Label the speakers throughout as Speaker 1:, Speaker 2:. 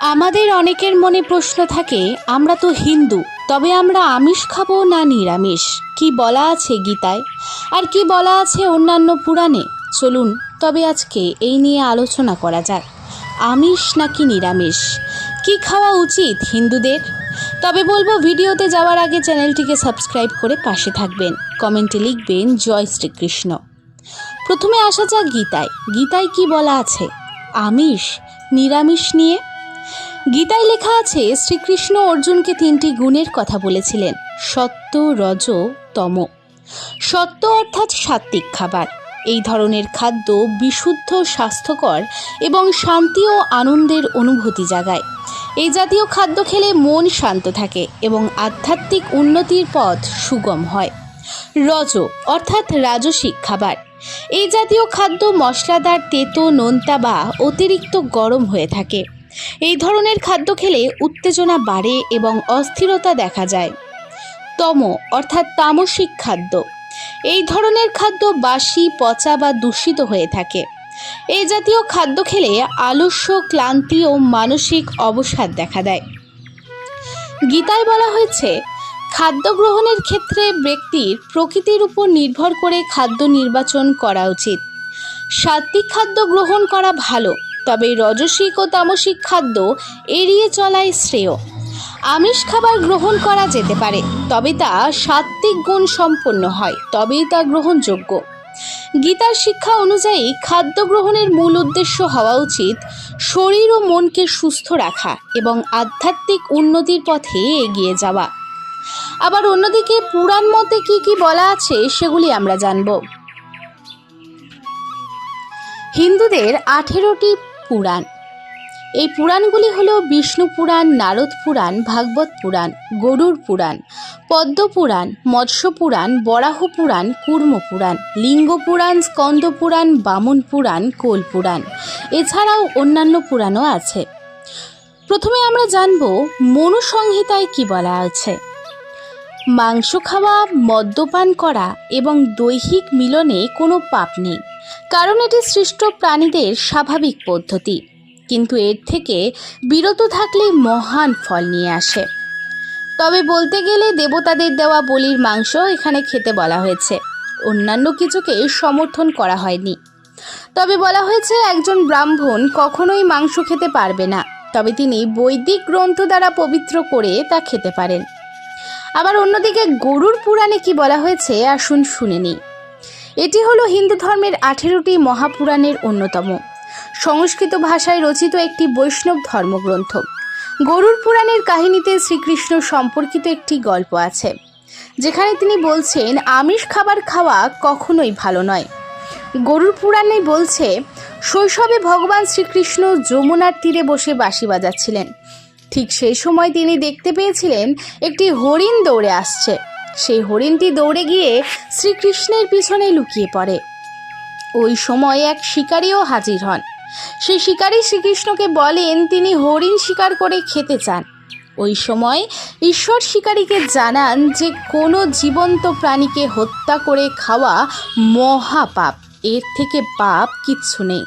Speaker 1: আমাদের অনেকের মনে প্রশ্ন থাকে, আমরা তো হিন্দু, তবে আমরা আমিষ খাব না নিরামিষ? কি বলা আছে গীতায়? আর কি বলা আছে অন্যান্য পুরাণে? চলুন, তবে আজকে এই নিয়ে আলোচনা করা যাক। আমিষ নাকি নিরামিষ? কি খাওয়া উচিত হিন্দুদের? তবে বলব, ভিডিওতে যাওয়ার আগে চ্যানেলটিকে সাবস্ক্রাইব করে পাশে থাকবেন। কমেন্টে লিখবেন, জয় শ্রীকৃষ্ণ। প্রথমে আসা যাক গীতায়। গীতায় কি বলা আছে? আমিষ? নিরামিষ নিয়ে? গীতায় লেখা আছে, শ্রীকৃষ্ণ অর্জুনকে তিনটি গুণের কথা বলেছিলেন, সত্য, রজ, তম। সত্য অর্থাৎ সাত্ত্বিক খাবার। এই ধরনের খাদ্য বিশুদ্ধ, স্বাস্থ্যকর এবং শান্তি ও আনন্দের অনুভূতি জাগায়। এই জাতীয় খাদ্য খেলে মন শান্ত থাকে এবং আধ্যাত্মিক উন্নতির পথ সুগম হয়। রজ অর্থাৎ রাজসিক খাবার। এই জাতীয় খাদ্য মশলাদার তেতো, নোনতা বা অতিরিক্ত গরম হয়ে থাকে। এই ধরনের খাদ্য খেলে উত্তেজনা বাড়ে এবং অস্থিরতা দেখা যায়। তম, অর্থাৎ তামসিক খাদ্য। এই ধরনের খাদ্য বাসি, পচা বা দূষিত হয়ে থাকে। এই জাতীয় খাদ্য খেলে আলস্য, ক্লান্তি ও মানসিক অবসাদ দেখা দেয়। গীতায় বলা হয়েছে, খাদ্য গ্রহণের ক্ষেত্রে ব্যক্তির প্রকৃতির উপর নির্ভর করে খাদ্য নির্বাচন করা উচিত। সাত্বিক খাদ্য গ্রহণ করা ভালো তবে রজসিক ও তামসিক খাদ্য এড়িয়ে চলাই শ্রেয়। আমিষ খাবার গ্রহণ করা যেতে পারে, তবে তা সাত্বিক গুণ সম্পন্ন হয়, তবেই তা গ্রহণযোগ্য। গীতার শিক্ষা অনুযায়ী খাদ্য গ্রহণের মূল উদ্দেশ্য হওয়া উচিত শরীর ও মনকে সুস্থ রাখা এবং আধ্যাত্মিক উন্নতির পথে এগিয়ে যাওয়া। আবার অন্যদিকে পুরাণ মতে কি কি বলা আছে সেগুলি আমরা জানব। হিন্দুদের আঠেরোটি পুরাণ। এই পুরাণগুলি হল বিষ্ণু পুরাণ, নারদ পুরাণ, ভাগবত পুরাণ গরুর পুরাণ, পদ্ম পুরাণ, মৎস্য পুরাণ, বরাহ পুরাণ, কুর্ম পুরাণ, লিঙ্গ পুরাণ, স্কন্দ পুরাণ, বামন পুরাণ, কোল পুরাণ। এছাড়াও অন্যান্য পুরাণও আছে। প্রথমে আমরা জানব মনুসংহিতায় কি বলা আছে। মাংস খাওয়া, মদ্যপান করা এবং দৈহিক মিলনে কোনো পাপ নেই। কারণ এটি সৃষ্ট প্রাণীদের স্বাভাবিক পদ্ধতি। কিন্তু এর থেকে বিরত থাকলে মহান ফল নিয়ে আসে। তবে বলতে গেলে দেবতাদের দেওয়া বলির মাংস এখানে খেতে বলা হয়েছে। অন্যান্য কিছুকে সমর্থন করা হয়নি। তবে বলা হয়েছে একজন ব্রাহ্মণ কখনোই মাংস খেতে পারবে না। তবে তিনি বৈদিক গ্রন্থ দ্বারা পবিত্র করে তা খেতে পারেন। আবার অন্যদিকে গরুর পুরাণে কি বলা হয়েছে? আসুন শুনে নিই। এটি হলো হিন্দু ধর্মের আঠেরোটি মহাপুরাণের অন্যতম। সংস্কৃত ভাষায় রচিত একটি বৈষ্ণব ধর্মগ্রন্থ। গরুর পুরাণের কাহিনীতে শ্রীকৃষ্ণ সম্পর্কিত একটি গল্প আছে, যেখানে তিনি বলছেন, আমিষ খাবার খাওয়া কখনোই ভালো নয়। গরুর পুরাণে বলছে, শৈশবে ভগবান শ্রীকৃষ্ণ যমুনার তীরে বসে বাঁশি বাজাচ্ছিলেন। ঠিক সেই সময় তিনি দেখতে পেয়েছিলেন, একটি হরিণ দৌড়ে আসছে। সেই হরিণটি দৌড়ে গিয়ে শ্রীকৃষ্ণের পিছনে লুকিয়ে পড়ে। ওই সময় এক শিকারীও হাজির হন। সেই শিকারী শ্রীকৃষ্ণকে বলেন, তিনি হরিণ শিকার করে খেতে চান। ওই সময় ঈশ্বর শিকারীকে জানান যে, কোনো জীবন্ত প্রাণীকে হত্যা করে খাওয়া মহাপাপ। এর থেকে পাপ কিচ্ছু নেই।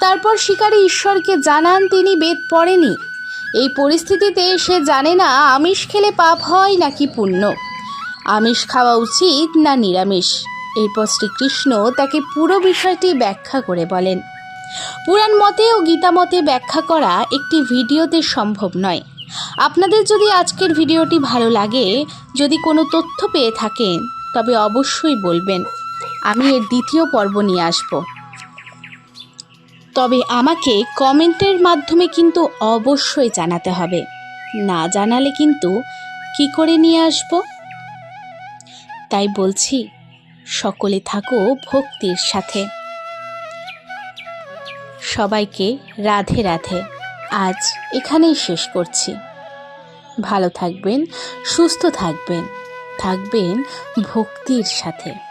Speaker 1: তারপর শিকারী ঈশ্বরকে জানান, তিনি বেদ পড়েনি। এই পরিস্থিতিতে সে জানে না, আমিষ খেলে পাপ হয় নাকি পুণ্য। আমিষ খাওয়া উচিত না নিরামিষ? এরপর শ্রীকৃষ্ণ তাকে পুরো বিষয়টি ব্যাখ্যা করে বলেন। পুরাণ মতে ও গীতা মতে ব্যাখ্যা করা একটি ভিডিওতে সম্ভব নয়। আপনাদের যদি আজকের ভিডিওটি ভালো লাগে, যদি কোনো তথ্য পেয়ে থাকেন, তবে অবশ্যই বলবেন। আমি এর দ্বিতীয় পর্ব নিয়ে আসব। তবে আমাকে কমেন্টের মাধ্যমে কিন্তু অবশ্যই জানাতে হবে। না জানালে কিন্তু কি করে নিয়ে আসব? তাই বলছি, সকলে থাকো ভক্তির সাথে। সবাইকে রাধে রাধে, আজ এখানেই শেষ করছি। ভালো থাকবেন, সুস্থ থাকবেন থাকবেন ভক্তির সাথে।